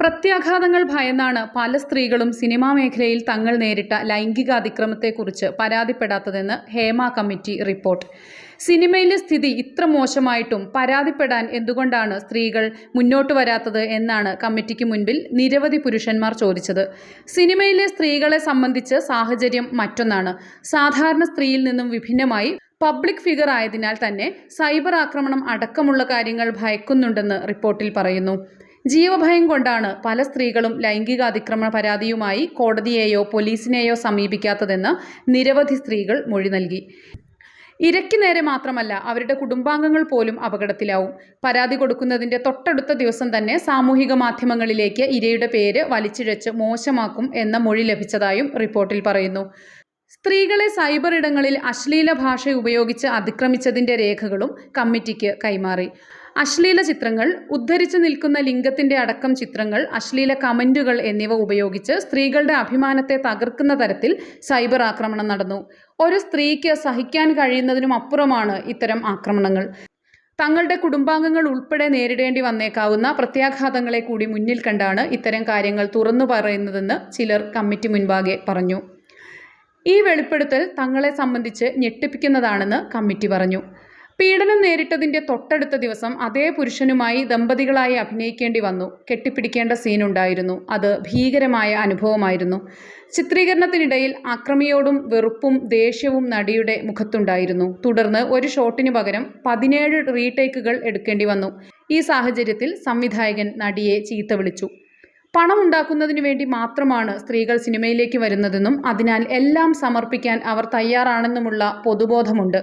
പ്രത്യാഘാതങ്ങൾ ഭയന്നാണ് പല സ്ത്രീകളും സിനിമാ മേഖലയിൽ തങ്ങൾ നേരിട്ട ലൈംഗിക അതിക്രമത്തെക്കുറിച്ച് പരാതിപ്പെടാത്തതെന്ന് ഹേമ കമ്മിറ്റി റിപ്പോർട്ട്. സിനിമയിലെ സ്ഥിതി ഇത്ര മോശമായിട്ടും പരാതിപ്പെടാൻ എന്തുകൊണ്ടാണ് സ്ത്രീകൾ മുന്നോട്ട് വരാത്തത് എന്നാണ് കമ്മിറ്റിക്ക് മുൻപിൽ നിരവധി പുരുഷന്മാർ ചോദിച്ചത്. സിനിമയിലെ സ്ത്രീകളെ സംബന്ധിച്ച് സാഹചര്യം മറ്റൊന്നാണ്. സാധാരണ സ്ത്രീയിൽ നിന്നും വിഭിന്നമായി പബ്ലിക് ഫിഗർ ആയതിനാൽ തന്നെ സൈബർ ആക്രമണം അടക്കമുള്ള കാര്യങ്ങൾ ഭയക്കുന്നുണ്ടെന്ന് റിപ്പോർട്ടിൽ പറയുന്നു. ജീവഭയം കൊണ്ടാണ് പല സ്ത്രീകളും ലൈംഗിക അതിക്രമണ പരാതിയുമായി കോടതിയെയോ പോലീസിനെയോ സമീപിക്കാത്തതെന്ന് നിരവധി സ്ത്രീകൾ മൊഴി നൽകി. ഇരയ്ക്ക് നേരെ മാത്രമല്ല അവരുടെ കുടുംബാംഗങ്ങൾ പോലും അപകടത്തിലാവും. പരാതി കൊടുക്കുന്നതിന്റെ തൊട്ടടുത്ത ദിവസം തന്നെ സാമൂഹിക മാധ്യമങ്ങളിലേക്ക് ഇരയുടെ പേര് വലിച്ചിഴച്ച് മോശമാക്കും എന്ന മൊഴി ലഭിച്ചതായും റിപ്പോർട്ടിൽ പറയുന്നു. സ്ത്രീകളെ സൈബർ ഇടങ്ങളിൽ അശ്ലീല ഭാഷ ഉപയോഗിച്ച് അതിക്രമിച്ചതിന്റെ രേഖകളും കമ്മിറ്റിക്ക് കൈമാറി. അശ്ലീല ചിത്രങ്ങൾ ഉദ്ധരിച്ചു നിൽക്കുന്ന ലിംഗത്തിന്റെ അടക്കം ചിത്രങ്ങൾ അശ്ലീല കമന്റുകൾ എന്നിവ ഉപയോഗിച്ച് സ്ത്രീകളുടെ അഭിമാനത്തെ തകർക്കുന്ന തരത്തിൽ സൈബർ ആക്രമണം നടന്നു. ഒരു സ്ത്രീക്ക് സഹിക്കാൻ കഴിയുന്നതിനും അപ്പുറമാണ് ഇത്തരം ആക്രമണങ്ങൾ. തങ്ങളുടെ കുടുംബാംഗങ്ങൾ ഉൾപ്പെടെ നേരിടേണ്ടി വന്നേക്കാവുന്ന പ്രത്യാഘാതങ്ങളെ കൂടി മുന്നിൽ കണ്ടാണ് ഇത്തരം കാര്യങ്ങൾ തുറന്നു പറയുന്നതെന്ന് ചിലർ കമ്മിറ്റി മുൻപാകെ പറഞ്ഞു. ഈ വെളിപ്പെടുത്തൽ തങ്ങളെ സംബന്ധിച്ച് ഞെട്ടിപ്പിക്കുന്നതാണെന്ന് കമ്മിറ്റി പറഞ്ഞു. പീഡനം നേരിട്ടതിന്റെ തൊട്ടടുത്ത ദിവസം അതേ പുരുഷനുമായി ദമ്പതികളായി അഭിനയിക്കേണ്ടി വന്നു. കെട്ടിപ്പിടിക്കേണ്ട സീനുണ്ടായിരുന്നു. അത് ഭീകരമായ അനുഭവമായിരുന്നു. ചിത്രീകരണത്തിനിടയിൽ അക്രമിയോടും വെറുപ്പും ദേഷ്യവും നടിയുടെ മുഖത്തുണ്ടായിരുന്നു. തുടർന്ന് ഒരു ഷോട്ടിന് പകരം പതിനേഴ് റീടേക്കുകൾ എടുക്കേണ്ടി വന്നു. ഈ സാഹചര്യത്തിൽ സംവിധായകൻ നടിയെ ചീത്ത വിളിച്ചു. പണം ഉണ്ടാക്കുന്നതിന് വേണ്ടി മാത്രമാണ് സ്ത്രീകൾ സിനിമയിലേക്ക് വരുന്നതെന്നും അതിനാൽ എല്ലാം സമർപ്പിക്കാൻ അവർ തയ്യാറാണെന്നുമുള്ള പൊതുബോധമുണ്ട്.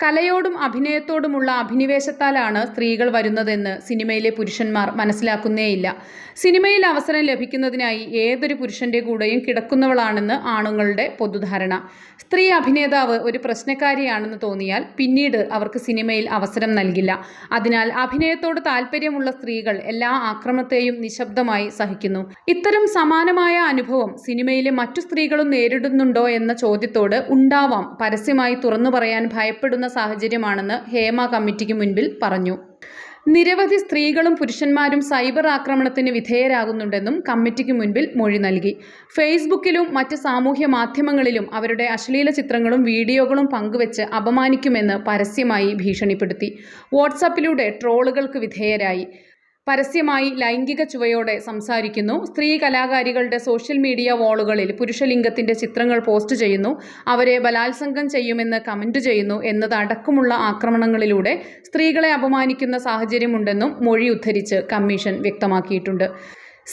കലയോടും അഭിനയത്തോടുമുള്ള അഭിനിവേശത്താലാണ് സ്ത്രീകൾ വരുന്നതെന്ന് സിനിമയിലെ പുരുഷന്മാർ മനസ്സിലാക്കുന്നേയില്ല. സിനിമയിൽ അവസരം ലഭിക്കുന്നതിനായി ഏതൊരു പുരുഷന്റെ കൂടെയും കിടക്കുന്നവളാണെന്ന് ആണുങ്ങളുടെ പൊതുധാരണ. സ്ത്രീ അഭിനേതാവ് ഒരു പ്രശ്നക്കാരിയാണെന്ന് തോന്നിയാൽ പിന്നീട് അവർക്ക് സിനിമയിൽ അവസരം നൽകില്ല. അതിനാൽ അഭിനയത്തോട് താല്പര്യമുള്ള സ്ത്രീകൾ എല്ലാ ആക്രമണത്തെയും നിശബ്ദമായി സഹിക്കുന്നു. ഇത്തരം സമാനമായ അനുഭവം സിനിമയിലെ മറ്റു സ്ത്രീകളും നേരിടുന്നുണ്ടോ എന്ന ചോദ്യത്തോട് ഉണ്ടാവാം പരസ്യമായി തുറന്നു പറയാൻ ഭയപ്പെടുന്ന സാഹചര്യമാണെന്ന് ഹേമ കമ്മിറ്റിക്ക് മുൻപിൽ പറഞ്ഞു. നിരവധി സ്ത്രീകളും പുരുഷന്മാരും സൈബർ ആക്രമണത്തിന് വിധേയരാകുന്നുണ്ടെന്നും കമ്മിറ്റിക്ക് മുൻപിൽ മൊഴി നൽകി. ഫേസ്ബുക്കിലും മറ്റ് സാമൂഹ്യ മാധ്യമങ്ങളിലും അവരുടെ അശ്ലീല ചിത്രങ്ങളും വീഡിയോകളും പങ്കുവച്ച് അപമാനിക്കുമെന്ന് പരസ്യമായി ഭീഷണിപ്പെടുത്തി. വാട്സാപ്പിലൂടെ ട്രോളുകൾക്ക് വിധേയരായി. പരസ്യമായി ലൈംഗിക ചുവയോടെ സംസാരിക്കുന്നു. സ്ത്രീ കലാകാരികളുടെ സോഷ്യൽ മീഡിയ വാളുകളിൽ പുരുഷലിംഗത്തിന്റെ ചിത്രങ്ങൾ പോസ്റ്റ് ചെയ്യുന്നു. അവരെ ബലാത്സംഗം ചെയ്യുമെന്ന് കമന്റ് ചെയ്യുന്നു എന്നതടക്കമുള്ള ആക്രമണങ്ങളിലൂടെ സ്ത്രീകളെ അപമാനിക്കുന്ന സാഹചര്യമുണ്ടെന്നും മൊഴി ഉദ്ധരിച്ച് കമ്മീഷൻ വ്യക്തമാക്കിയിട്ടുണ്ട്.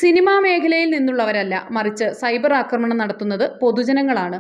സിനിമാ മേഖലയിൽ നിന്നുള്ളവരല്ല മറിച്ച് സൈബർ ആക്രമണം നടത്തുന്നത് പൊതുജനങ്ങളാണ്.